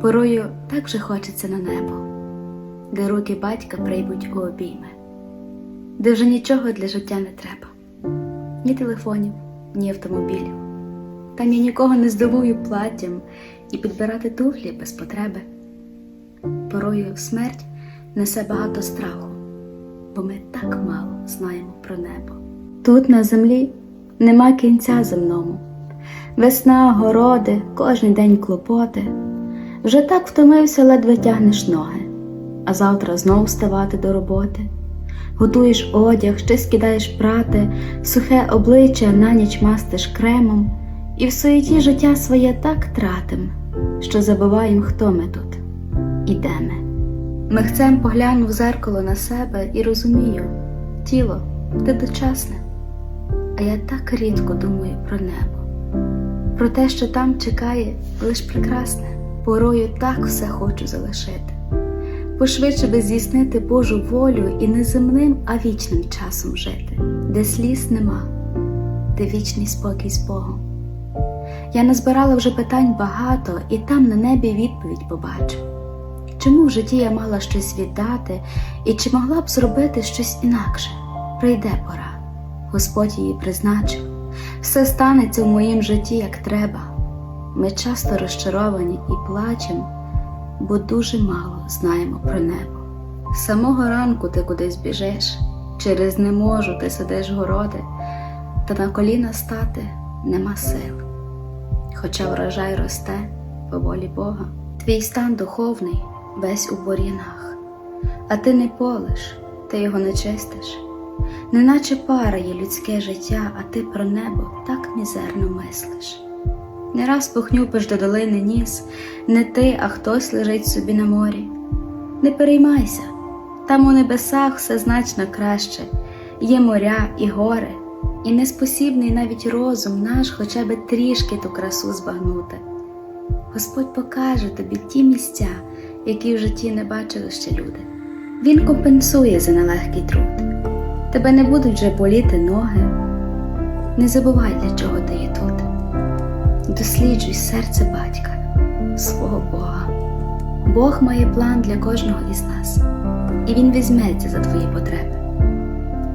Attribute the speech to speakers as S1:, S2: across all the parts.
S1: Порою так же хочеться на небо, де руки батька приймуть у обійми, де вже нічого для життя не треба, ні телефонів, ні автомобілів. Там я нікого не здивую платтям і підбирати туфлі без потреби. Порою смерть несе багато страху, бо ми так мало знаємо про небо. Тут на землі нема кінця земному. Весна, городи, кожен день клопоти. Вже так втомився, ледве тягнеш ноги, а завтра знов вставати до роботи. Готуєш одяг, щось кидаєш прати, сухе обличчя на ніч мастиш кремом, і в суеті життя своє так тратим, що забуваєм, хто ми тут і де ми. Михцем поглянув в зеркало на себе і розумію, тіло, ти дочасне, а я так рідко думаю про небо про те, що там чекає лиш прекрасне, порою так все хочу залишити, пошвидше би здійснити Божу волю і не земним, а вічним часом жити, де сліз нема, де вічний спокій з Богом. Я назбирала вже питань багато, і там на небі відповідь побачу. Чому в житті я мала щось віддати, і чи могла б зробити щось інакше? Прийде пора, Господь її призначив. Все станеться в моїм житті як треба. Ми часто розчаровані і плачемо, бо дуже мало знаємо про небо. З самого ранку ти кудись біжиш, через не можу ти сидиш городи, та на коліна стати нема сил. Хоча врожай росте по волі Бога, твій стан духовний весь у борінах, а ти не полиш, ти його не чистиш. Неначе пара є людське життя, а ти про небо так мізерно мислиш. Не раз похнюпиш до долини ніс, не ти, а хтось лежить собі на морі. Не переймайся, там у небесах все значно краще, є моря і гори, і неспосібний навіть розум наш хоча би трішки ту красу збагнути. Господь покаже тобі ті місця, які в житті не бачили ще люди. Він компенсує за нелегкий труд. Тебе не будуть вже боліти ноги. Не забувай, для чого ти є тут. Досліджуй серце батька, свого Бога. Бог має план для кожного із нас, і Він візьметься за твої потреби.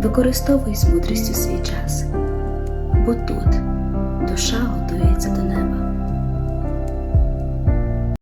S1: Використовуй з мудрістю свій час, бо тут душа готує.